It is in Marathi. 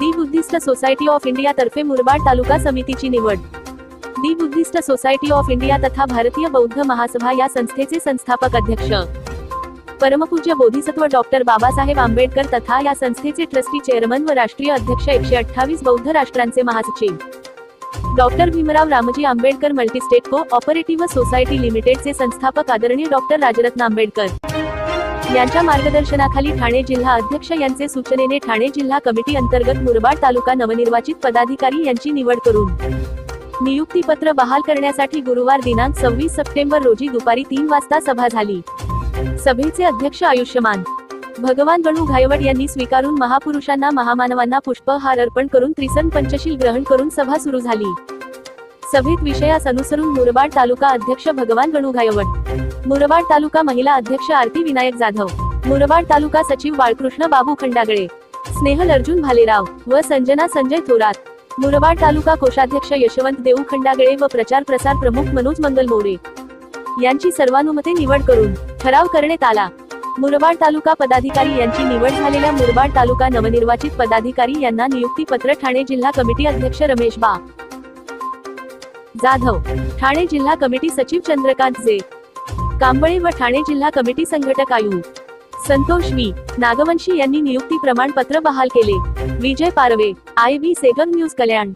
बुद्धिस्ट सोसायटी ऑफ इंडिया तर्फे मुरबाड तालुका समितीची निवड. The Buddhist society of India तथा भारतीय बौद्ध महासभा या संस्थेचे संस्थापक अध्यक्ष. परमपूज्य बोधिसत्व डॉक्टर बाबासाहेब आंबेडकर तथा या संस्थेचे ट्रस्टी चेअरमन व राष्ट्रीय अध्यक्ष एकशे अठ्ठावीस बौद्ध राष्ट्रांचे महासचिव. Doctor Bhimrao Ramji Ambedkar multistate cooperative society लिमिटेडचे संस्थापक आदरणीय डॉक्टर राजरत्न आंबेडकर. यांच्या मार्गदर्शनाखाली ठाणे जिल्हा अध्यक्ष यांचे सूचनेने ठाणे जिल्हा कमिटी अंतर्गत मुरबाड तालुका नवनिर्वाचित पदाधिकारी यांची निवड करून नियुक्तीपत्र बहाल करण्यासाठी गुरुवार दिनांक सव्वीस सप्टेंबर रोजी दुपारी तीन वाजता सभा झाली. सभेचे अध्यक्ष आयुष्यमान भगवान गणू घायवड यांनी स्वीकारून महापुरुषांना महामानवांना पुष्पहार अर्पण करून त्रिसन पंचशील ग्रहण करून सभा सुरू झाली. सभेत विषयास अनुसरून मुरबाड तालुका अध्यक्ष भगवान गणू घायवट मुरबाड तालुका महिला अध्यक्ष आरती विनायक जाधव मुरबाड तालुका सचिव बाळकृष्ण बाबू खंडागळे स्नेहल अर्जुन भालेराव व संजना संजय थोरात मुरबाड तालुका कोषाध्यक्ष यशवंत देऊ खंडागळे व प्रचार प्रसार प्रमुख मनोज मंगल मोरे यांची सर्वानुमते निवड करून ठराव करण्यात आला. मुरबाड तालुका पदाधिकारी यांची निवड झालेल्या मुरबाड तालुका नवनिर्वाचित पदाधिकारी यांना नियुक्ती पत्र ठाणे जिल्हा कमिटी अध्यक्ष रमेश बा जाधव ठाणे जिल्हा कमिटी सचिव चंद्रकांत जे कांबळे व ठाणे जिल्हा कमिटी संघटक आयु संतोष वी नागवंशी यांनी नियुक्ती प्रमाणपत्र बहाल केले. विजय पारवे आय बी सेगन न्यूज कल्याण.